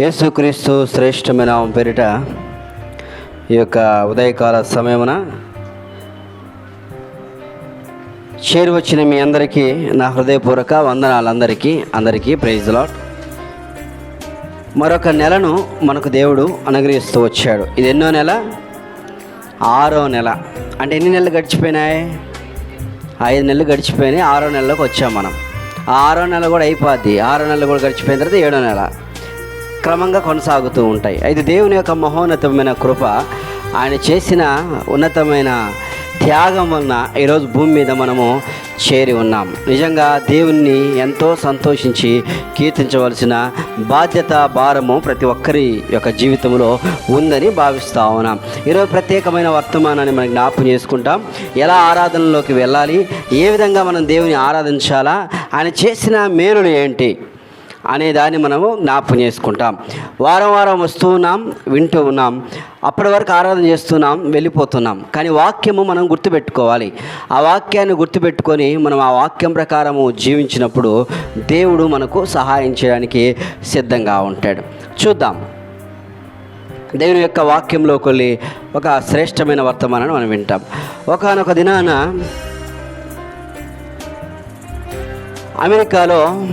యేసుక్రీస్తు శ్రేష్టమైన పేరిట ఈ యొక్క ఉదయకాల సమయమున చేరి వచ్చిన మీ అందరికీ నా హృదయపూర్వక వందనాలందరికీ అందరికీ ప్రైజ్ లాట్ మరొక నెలను మనకు దేవుడు అనుగ్రహిస్తూ వచ్చాడు. ఇది ఎన్నో నెల? ఆరో నెల. అంటే ఎన్ని నెలలు గడిచిపోయినాయి? ఐదు నెలలు గడిచిపోయినాయి. ఆరో నెలలోకి వచ్చాం మనం. ఆరో నెల కూడా అయిపోద్ది. ఆరో నెలలు కూడా గడిచిపోయిన తర్వాత ఏడో నెల. క్రమంగా కొనసాగుతూ ఉంటాయి. అయితే దేవుని యొక్క మహోన్నతమైన కృప ఆయన చేసిన ఉన్నతమైన త్యాగం వలన ఈరోజు భూమి మీద మనము చేరి ఉన్నాం. నిజంగా దేవుణ్ణి ఎంతో సంతోషించి కీర్తించవలసిన బాధ్యత భారము ప్రతి ఒక్కరి యొక్క జీవితంలో ఉందని భావిస్తూ ఉన్నాం. ఈరోజు ప్రత్యేకమైన వర్తమానాన్ని మనం జ్ఞాపకం చేసుకుంటాం. ఎలా ఆరాధనలోకి వెళ్ళాలి? ఏ విధంగా మనం దేవుని ఆరాధించాలా? ఆయన చేసిన మేలులు ఏంటి? అనే దాన్ని మనము జ్ఞాపకం చేసుకుంటాం. వారం వారం వస్తూ ఉన్నాం వింటూ ఉన్నాం అప్పటి వరకు ఆరాధన చేస్తున్నాం వెళ్ళిపోతున్నాం. కానీ వాక్యము మనం గుర్తుపెట్టుకోవాలి. ఆ వాక్యాన్ని గుర్తుపెట్టుకొని మనం ఆ వాక్యం ప్రకారము జీవించినప్పుడు దేవుడు మనకు సహాయం చేయడానికి సిద్ధంగా ఉంటాడు. చూద్దాం. దేవుని యొక్క వాక్యంలోకి వెళ్ళి ఒక శ్రేష్టమైన వర్తమానాన్ని మనం వింటాం. ఒకనొక దినాన అమెరికాలో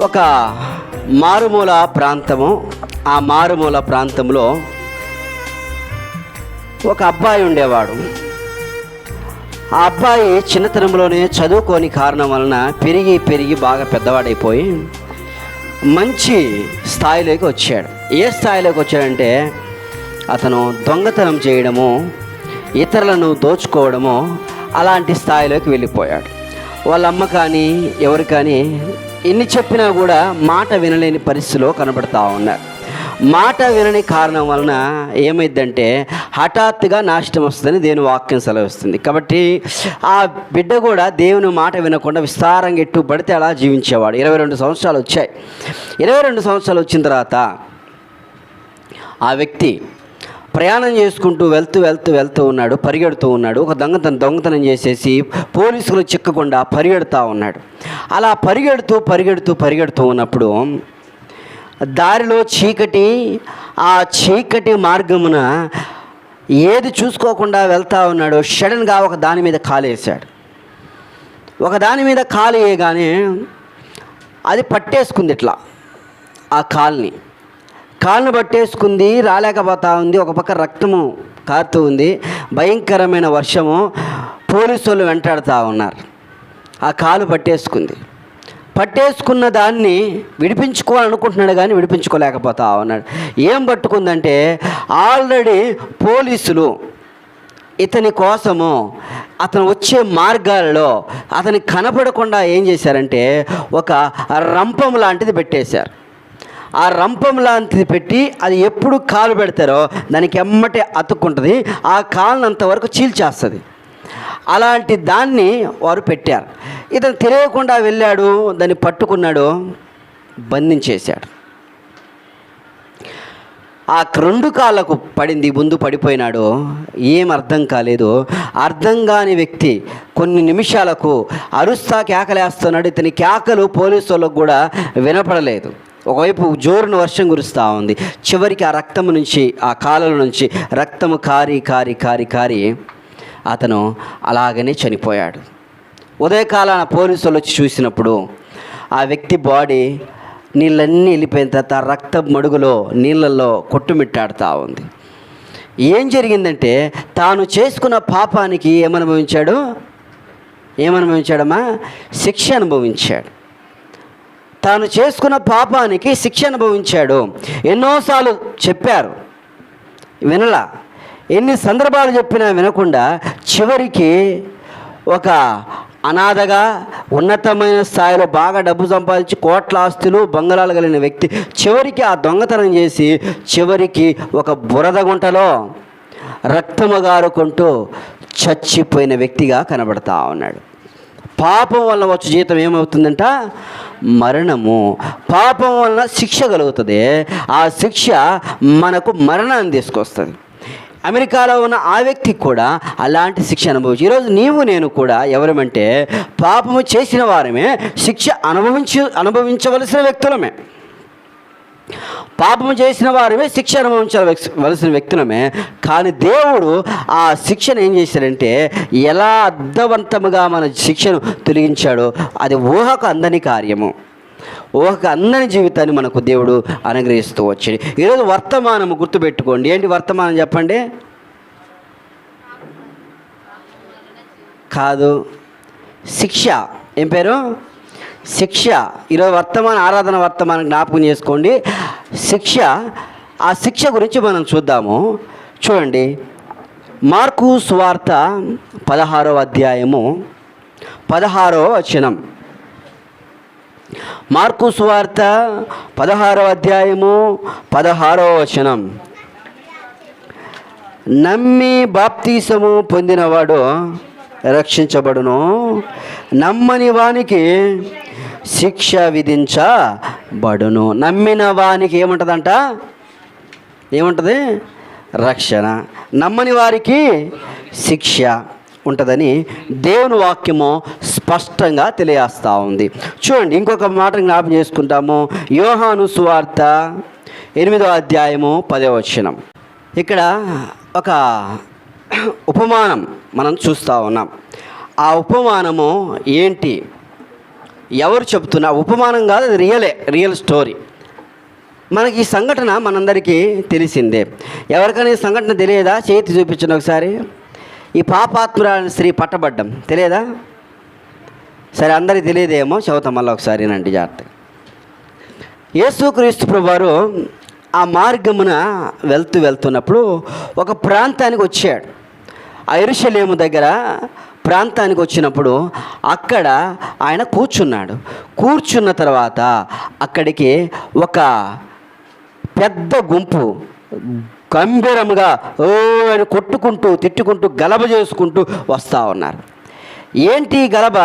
ఒక మారుమూల ప్రాంతము. ఆ మారుమూల ప్రాంతంలో ఒక అబ్బాయి ఉండేవాడు. ఆ అబ్బాయి చిన్నతనంలోనే చదువుకోని కారణం వలన పెరిగి పెరిగి బాగా పెద్దవాడైపోయి మంచి స్థాయిలోకి వచ్చాడు. ఏ స్థాయిలోకి వచ్చాడంటే అతను దొంగతనం చేయడము ఇతరులను దోచుకోవడము అలాంటి స్థాయిలోకి వెళ్ళిపోయాడు. వాళ్ళ అమ్మ కానీ ఎవరు కానీ ఎన్ని చెప్పినా కూడా మాట వినలేని పరిస్థితిలో కనబడతా ఉన్నారు మాట వినని కారణం వలన ఏమైందంటే హఠాత్తుగా నాశనం వస్తుందని దేవుని వాక్యం సెలవిస్తుంది. కాబట్టి ఆ బిడ్డ కూడా దేవుని మాట వినకుండా విస్తారంగా ఎట్టు పడితే అలా జీవించేవాడు. ఇరవై రెండు సంవత్సరాలు వచ్చాయి. ఇరవై రెండు సంవత్సరాలు వచ్చిన తర్వాత ఆ వ్యక్తి ప్రయాణం చేసుకుంటూ వెళ్తూ వెళ్తూ వెళ్తూ ఉన్నాడు పరిగెడుతూ ఉన్నాడు. ఒక దొంగతనం దొంగతనం చేసేసి పోలీసులు చిక్కకుండా పరిగెడుతూ ఉన్నాడు. అలా పరిగెడుతూ పరిగెడుతూ పరిగెడుతూ ఉన్నప్పుడు దారిలో చీకటి ఆ చీకటి మార్గమున ఏది చూసుకోకుండా వెళ్తూ ఉన్నాడో సడన్గా ఒక దాని మీద కాలేసాడు ఒక దాని మీద కాలు వేయగానే అది పట్టేసుకుంది ఇట్లా ఆ కాల్ని. కాళ్ళను పట్టేసుకుంది రాలేకపోతా ఉంది ఒక పక్క రక్తము కారుతూ ఉంది భయంకరమైన వర్షము పోలీసు వాళ్ళు వెంటాడుతూ ఉన్నారు. ఆ కాలు పట్టేసుకుంది. పట్టేసుకున్న దాన్ని విడిపించుకోవాలనుకుంటున్నాడు కానీ విడిపించుకోలేకపోతా ఉన్నాడు. ఏం పట్టుకుందంటే ఆల్రెడీ పోలీసులు ఇతని కోసము అతను వచ్చే మార్గాలలో అతనికి కనపడకుండా ఏం చేశారంటే ఒక రంపం లాంటిది పెట్టేశారు. ఆ రంపం లాంటిది పెట్టి అది ఎప్పుడు కాలు పెడతారో దానికి ఎమ్మటే అతుక్కుంటుంది. ఆ కాలుని చీల్చేస్తుంది. అలాంటి దాన్ని వారు పెట్టారు. ఇతను తెలియకుండా వెళ్ళాడు దాన్ని పట్టుకున్నాడు బంధించేశాడు. ఆ రెండు కాళ్ళకు పడింది ముందు పడిపోయినాడు. ఏం అర్థం కాలేదు. అర్థం కాని వ్యక్తి కొన్ని నిమిషాలకు అరుస్తా కేకలేస్తున్నాడు ఇతని కేకలు పోలీసు వాళ్ళకు కూడా వినపడలేదు. ఒకవైపు జోరును వర్షం కురుస్తూ ఉంది. చివరికి ఆ రక్తము నుంచి ఆ కాళ్ళ నుంచి రక్తము కారి కారి కారి కారి అతను అలాగనే చనిపోయాడు. ఉదయకాలాన పోలీసులు వచ్చి చూసినప్పుడు ఆ వ్యక్తి బాడీ నీళ్ళన్నీ వెళ్ళిపోయిన తర్వాత రక్త మడుగులో నీళ్ళల్లో కొట్టుమిట్టాడుతూ ఉంది. ఏం జరిగిందంటే తాను చేసుకున్న పాపానికి ఏమనుభవించాడు? ఏమనుభవించాడమ్మా? శిక్ష అనుభవించాడు. తాను చేసుకున్న పాపానికి శిక్ష అనుభవించాడు. ఎన్నోసార్లు చెప్పారు. వినలా. ఎన్ని సందర్భాలు చెప్పినా వినకుండా చివరికి ఒక అనాథగా ఉన్నతమైన స్థాయిలో బాగా డబ్బు సంపాదించి కోట్ల ఆస్తులు బంగళాలు కలిగిన వ్యక్తి చివరికి ఆ దొంగతనం చేసి చివరికి ఒక బురద గుంటలో రక్తము గారుకుంటూ చచ్చిపోయిన వ్యక్తిగా కనబడతా ఉన్నాడు. పాపం వల్ల వచ్చే జీతం ఏమవుతుందంట? మరణము పాపం వలన శిక్ష కలుగుతుంది. ఆ శిక్ష మనకు మరణాన్ని తీసుకొస్తుంది. అమెరికాలో ఉన్న ఆ వ్యక్తికి కూడా అలాంటి శిక్ష అనుభవించి ఈరోజు నీవు నేను కూడా ఎవరమంటే పాపము చేసిన వారమే శిక్ష అనుభవించి అనుభవించవలసిన వ్యక్తులమే. పాపం చేసిన వారమే శిక్ష అనుభవించవలసిన వ్యక్తులమే. కానీ దేవుడు ఆ శిక్షను ఏం చేశాడంటే ఎలా అర్థవంతముగా మన శిక్షను తొలగించాడో అది ఊహకు అందని కార్యము. ఊహకు అందని జీవితాన్ని మనకు దేవుడు అనుగ్రహిస్తూ వచ్చాడు. ఈరోజు వర్తమానము గుర్తుపెట్టుకోండి. ఏంటి వర్తమానం చెప్పండి? కాదు శిక్ష. ఏం పేరు? శిక్ష. ఈరోజు వర్తమాన ఆరాధన వర్తమానం జ్ఞాపకం చేసుకోండి. శిక్ష ఆ శిక్ష గురించి మనం చూద్దాము. చూడండి. మార్కు సువార్త పదహారో అధ్యాయము పదహారో వచనం. మార్కు సువార్త పదహారో అధ్యాయము పదహారో వచనం. నమ్మి బాప్తీసము పొందినవాడు రక్షించబడును. నమ్మని వానికి శిక్ష విధించబడును. నమ్మిన వానికి ఏముంటుందంట? ఏముంటుంది? రక్షణ. నమ్మని వారికి శిక్ష ఉంటుందని దేవుని వాక్యము స్పష్టంగా తెలియజేస్తూ ఉంది. చూడండి ఇంకొక మాట జ్ఞాపం చేసుకుంటాము. యోహాను సువార్త ఎనిమిదో అధ్యాయము పదో వచనం. ఇక్కడ ఒక ఉపమానం మనం చూస్తూ ఉన్నాం. ఆ ఉపమానము ఏంటి? ఎవరు చెప్తున్నా ఉపమానం కాదు అది రియలే రియల్ స్టోరీ. మనకి ఈ సంఘటన మనందరికీ తెలిసిందే. ఎవరికైనా ఈ సంఘటన తెలియదా? చేతి చూపించండి ఒకసారి. ఈ పాపాత్మురాలని స్త్రీ పట్టబడ్డం తెలియదా? సరే అందరికీ తెలియదేమో చదువుతాం మళ్ళీ ఒకసారి నండి జాగ్రత్త యేసుక్రీస్తు ప్రభువారు ఆ మార్గమున వెళ్తూ వెళ్తున్నప్పుడు ఒక ప్రాంతానికి వచ్చాడు. ఐరుషలేము దగ్గర ప్రాంతానికి వచ్చినప్పుడు అక్కడ ఆయన కూర్చున్నాడు. కూర్చున్న తర్వాత అక్కడికి ఒక పెద్ద గుంపు గంభీరముగా ఓ అని కొట్టుకుంటూ తిట్టుకుంటూ గలబ చేసుకుంటూ వస్తూ ఉన్నారు. ఏంటి గలబ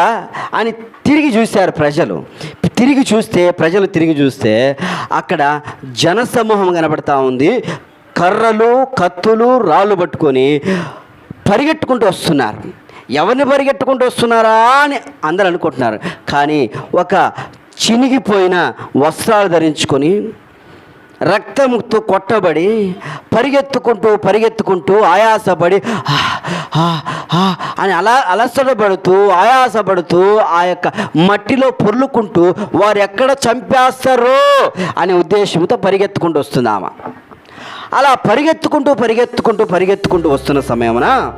అని తిరిగి చూశారు ప్రజలు. తిరిగి చూస్తే ప్రజలు తిరిగి చూస్తే అక్కడ జనసమూహం కనబడతా ఉంది. కర్రలు కత్తులు రాళ్ళు పట్టుకొని పరిగెట్టుకుంటూ వస్తున్నారు. ఎవరిని పరిగెట్టుకుంటూ వస్తున్నారా అని అందరూ అనుకుంటున్నారు. కానీ ఒక చినిగిపోయిన వస్త్రాలు ధరించుకొని రక్తంతో కొట్టబడి పరిగెత్తుకుంటూ పరిగెత్తుకుంటూ ఆయాసపడి అని అలా అలసటపడుతూ ఆయాసపడుతూ ఆ యొక్క మట్టిలో పొర్లుకుంటూ వారు ఎక్కడ చంపేస్తారో అనే ఉద్దేశంతో పరిగెత్తుకుంటూ వస్తుంది ఆమె అలా పరిగెత్తుకుంటూ పరిగెత్తుకుంటూ పరిగెత్తుకుంటూ వస్తున్న సమయమున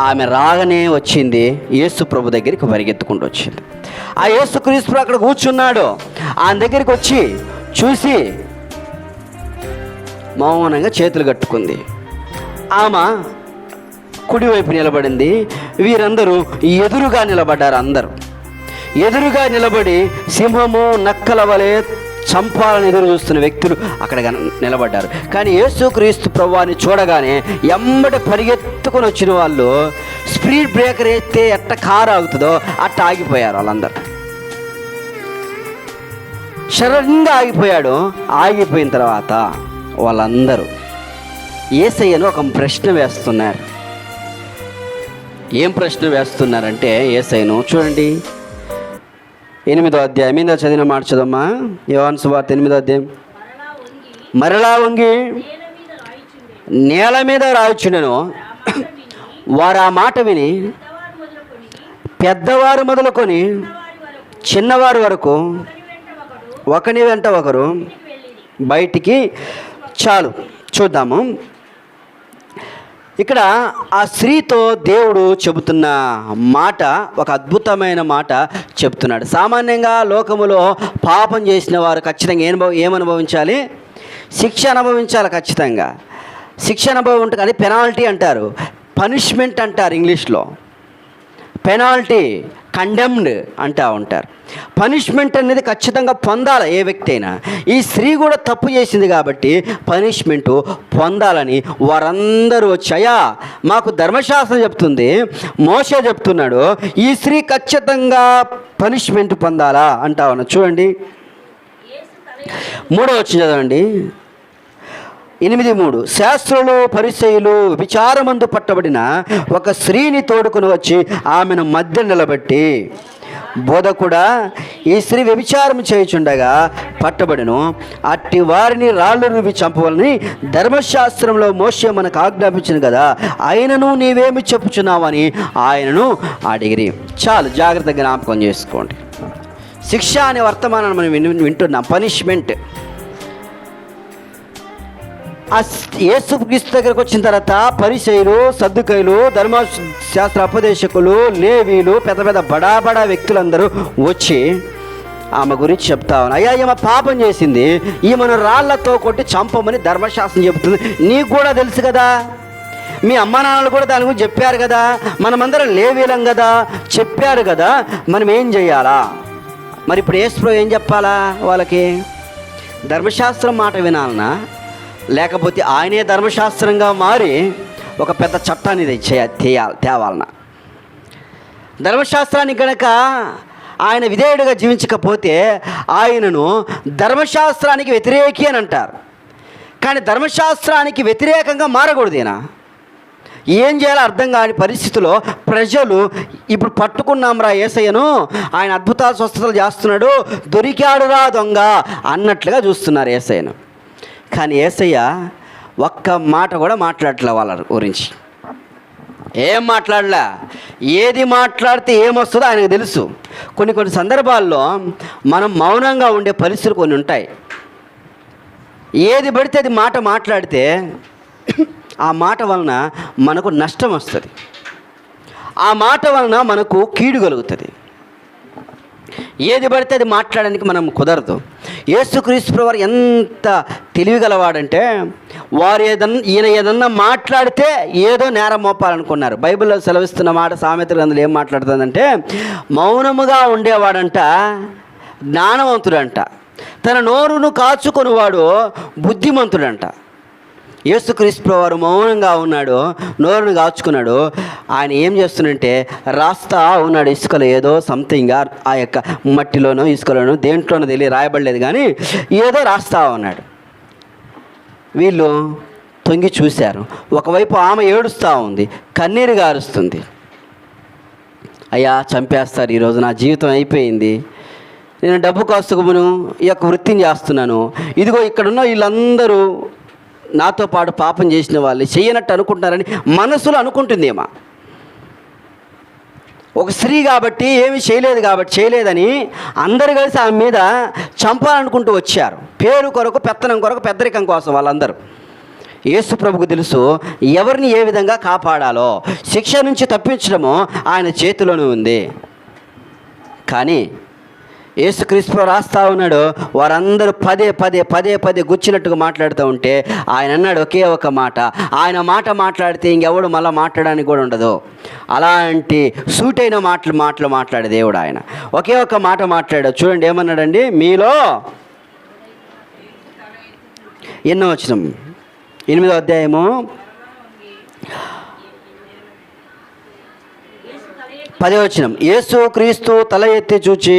ఆమె రాగానే వచ్చింది. యేసు ప్రభు దగ్గరికి పరిగెత్తుకుంటూ వచ్చింది. ఆ యేసు క్రీస్తు అక్కడ కూర్చున్నాడు. ఆయన దగ్గరికి వచ్చి చూసి మౌనంగా చేతులు కట్టుకుంది. ఆమె కుడివైపు నిలబడింది. వీరందరూ ఎదురుగా నిలబడ్డారు అందరూ. ఎదురుగా నిలబడి సింహము నక్కల వలె చంపాలని ఎదురు చూస్తున్న వ్యక్తులు అక్కడ నిలబడ్డారు. కానీ యేసుక్రీస్తు ప్రభువాన్ని చూడగానే ఎంబట పరిగెత్తుకొని వచ్చిన వాళ్ళు స్పీడ్ బ్రేకర్ వేస్తే ఎట్ట కారు ఆగుతుందో అట్ట ఆగిపోయారు వాళ్ళందరూ. సడన్గా ఆగిపోయాడు. ఆగిపోయిన తర్వాత వాళ్ళందరూ ఏసయ్యను ఒక ప్రశ్న వేస్తున్నారు. ఏం ప్రశ్న వేస్తున్నారంటే ఏసైను చూడండి. ఎనిమిదో అధ్యాయం. మీద చదివిన మాట చదమ్మా యోహాన్ సువార్త ఎనిమిదో అధ్యాయం. మరలా వంగి నేల మీద రాయచుండెను. వారు ఆ మాట విని పెద్దవారు మొదలుకొని చిన్నవారు వరకు ఒకని వెంట ఒకరు బయటికి చాలు. చూద్దాము. ఇక్కడ ఆ స్త్రీతో దేవుడు చెబుతున్న మాట ఒక అద్భుతమైన మాట చెప్తున్నాడు సామాన్యంగా లోకములో పాపం చేసిన వారు ఖచ్చితంగా ఏం ఏమనుభవించాలి? శిక్ష అనుభవించాలి ఖచ్చితంగా. శిక్ష అనుభవం ఉంటుంది అది పెనాల్టీ అంటారు. పనిష్మెంట్ అంటారు ఇంగ్లీష్లో. పెనాల్టీ. కండెమ్డ్ అంటా ఉంటారు. పనిష్మెంట్ అనేది ఖచ్చితంగా పొందాలి ఏ వ్యక్తి అయినా. ఈ స్త్రీ కూడా తప్పు చేసింది కాబట్టి పనిష్మెంట్ పొందాలని వారందరూ వచ్చాయా? మాకు ధర్మశాస్త్రం చెప్తుంది మోస చెప్తున్నాడు ఈ స్త్రీ ఖచ్చితంగా పనిష్మెంట్ పొందాలా అంటా ఉన్నా. చూడండి. మూడో వచ్చిన చదవండి. ఎనిమిది మూడు. శాస్త్రులు పరిచయులు విచారమందు పట్టబడిన ఒక స్త్రీని తోడుకుని వచ్చి ఆమెను మధ్య నిలబెట్టి బోధకుడా ఈ స్త్రీ వ్యభిచారం చేయుచుండగా పట్టబడిను. అట్టి వారిని రాళ్ళు రువి చంపవాలని ధర్మశాస్త్రంలో మోసే మనకు ఆజ్ఞాపించింది కదా ఆయనను నీవేమి చెప్పుచున్నావని ఆయనను అడిగిరి. చాలు జాగ్రత్తగా జ్ఞాపకం చేసుకోండి. శిక్ష అనే వర్తమానాన్ని మనం విన్ వింటున్నాం. పనిష్మెంట్. ఆ యేసు క్రీస్తు దగ్గరకు వచ్చిన తర్వాత పరిచయులు సర్దుకైలు ధర్మశాస్త్ర ఉపదేశకులు లేవీలు పెద్ద పెద్ద బడా బడా వ్యక్తులందరూ వచ్చి ఆమె గురించి చెప్తా ఉన్నా అయ్యా ఈమె పాపం చేసింది. ఈమెను రాళ్ళతో కొట్టి చంపమని ధర్మశాస్త్రం చెబుతుంది. నీకు కూడా తెలుసు కదా. మీ అమ్మ నాన్నలు కూడా దాని గురించి చెప్పారు కదా. మనమందరం లేవీలం కదా. చెప్పారు కదా. మనం ఏం చేయాలా? మరి ఇప్పుడు ఏసుప్రో ఏం చెప్పాలా వాళ్ళకి? ధర్మశాస్త్రం మాట వినాలనా? లేకపోతే ఆయనే ధర్మశాస్త్రంగా మారి ఒక పెద్ద చట్టాన్ని చేయ తేవాలన తేవాలనా ధర్మశాస్త్రానికి గనక ఆయన విధేయుడిగా జీవించకపోతే ఆయనను ధర్మశాస్త్రానికి వ్యతిరేకి అని అంటారు. కానీ ధర్మశాస్త్రానికి వ్యతిరేకంగా మారకూడదు ఈయన. ఏం చేయాలో అర్థం కాని పరిస్థితిలో ప్రజలు ఇప్పుడు పట్టుకున్నాంరా ఏసయ్యను ఆయన అద్భుతాలు స్వస్థతలు చేస్తున్నాడు దొరికాడురా దొంగ అన్నట్లుగా చూస్తున్నారు ఏసయ్యను. కానీ ఏసయ్య ఒక్క మాట కూడా మాట్లాడట్లే వాళ్ళ గురించి. ఏం మాట్లాడలే? ఏది మాట్లాడితే ఏమొస్తుందో ఆయనకు తెలుసు. కొన్ని కొన్ని సందర్భాల్లో మనం మౌనంగా ఉండే పరిస్థితులు కొన్ని ఉంటాయి. ఏది పడితే అది మాట మాట్లాడితే ఆ మాట వలన మనకు నష్టం వస్తుంది. ఆ మాట వలన మనకు కీడు కలుగుతుంది. ఏది పడితే అది మాట్లాడడానికి మనం కుదరదు. యేసుక్రీస్తు వారు ఎంత తెలివిగలవాడంటే వారు ఏదన్నా ఈయన ఏదన్నా మాట్లాడితే ఏదో నేరం మోపాలనుకున్నారు. బైబిల్లో సెలవిస్తున్న మాట సామెత గ్రంథంలో ఏం మాట్లాడుతుందంటే మౌనముగా ఉండేవాడంట జ్ఞానవంతుడంట. తన నోరును కాచుకొనివాడు బుద్ధిమంతుడంట. యేసుక్రీస్తు వారు మౌనంగా ఉన్నాడు నోరును కాచుకున్నాడు. ఆయన ఏం చేస్తున్నంటే రాస్తా ఉన్నాడు ఇసుకలో ఏదో సంథింగ్ ఆ యొక్క మట్టిలోనో ఇసుకలోనో దేంట్లోనో తెలియ రాయబడలేదు కానీ ఏదో రాస్తా ఉన్నాడు. వీళ్ళు తొంగి చూశారు. ఒకవైపు ఆమె ఏడుస్తూ ఉంది కన్నీరు గారుస్తుంది. అయ్యా చంపేస్తారు ఈరోజు నా జీవితం అయిపోయింది. నేను డబ్బు కోసమును ఈ యొక్క వృత్తిని చేస్తున్నాను. ఇదిగో ఇక్కడున్న వీళ్ళందరూ నాతో పాటు పాపం చేసిన వాళ్ళు చేయనట్టు అనుకుంటున్నారని మనసులో అనుకుంటుందేమా. ఒక స్త్రీ కాబట్టి ఏమి చేయలేదు కాబట్టి చేయలేదని అందరు కలిసి ఆమె మీద చంపాలనుకుంటూ వచ్చారు. పేరు కొరకు పెత్తనం కొరకు పెద్దరికం కోసం వాళ్ళందరూ. యేసు ప్రభుకు తెలుసు ఎవరిని ఏ విధంగా కాపాడాలో శిక్ష నుంచి తప్పించడము ఆయన చేతిలోనే ఉంది. కానీ యేసుక్రీస్తు రాస్తా ఉన్నాడు. వారందరూ పదే పదే పదే పదే గుచ్చినట్టుగా మాట్లాడుతూ ఉంటే ఆయన అన్నాడు ఒకే ఒక మాట. ఆయన మాట మాట్లాడితే ఇంకెవడు మళ్ళీ మాట్లాడడానికి కూడా ఉండదు. అలాంటి సూటైన మాటలు మాటలు మాట్లాడే దేవుడు ఆయన. ఒకే ఒక మాట మాట్లాడాడు. చూడండి ఏమన్నాడండి? మీలో ఎన్నో వచ్చిన ఎనిమిదో అధ్యాయము. పదే వచ్చినం యేసు క్రీస్తు తల ఎత్తి చూచి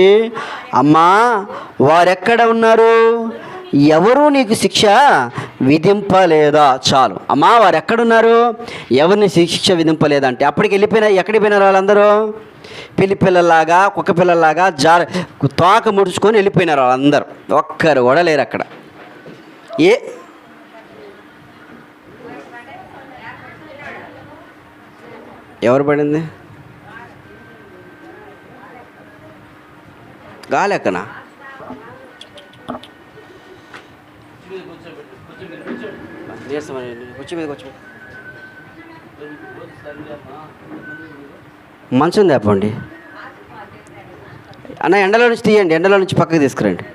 అమ్మా వారెక్కడ ఉన్నారు? ఎవరు నీకు శిక్ష విధింపలేదా? చాలు. అమ్మా వారు ఎక్కడున్నారు ఎవరిని శిక్ష విధింపలేదంటే అప్పటికి వెళ్ళిపోయినా ఎక్కడికి పోయినారు వాళ్ళందరూ? పిల్లి పిల్లల్లాగా కుక్క పిల్లల్లాగా జార తోక ముడుచుకొని వెళ్ళిపోయినారు వాళ్ళందరూ. ఒక్కరు కూడా లేరు అక్కడ. ఏ? ఎవరు పడింది? గాలెక్కనా మీద మంచం తేపండి అన్న ఎండలో నుంచి తీయండి ఎండలో నుంచి పక్కకి తీసుకురండి.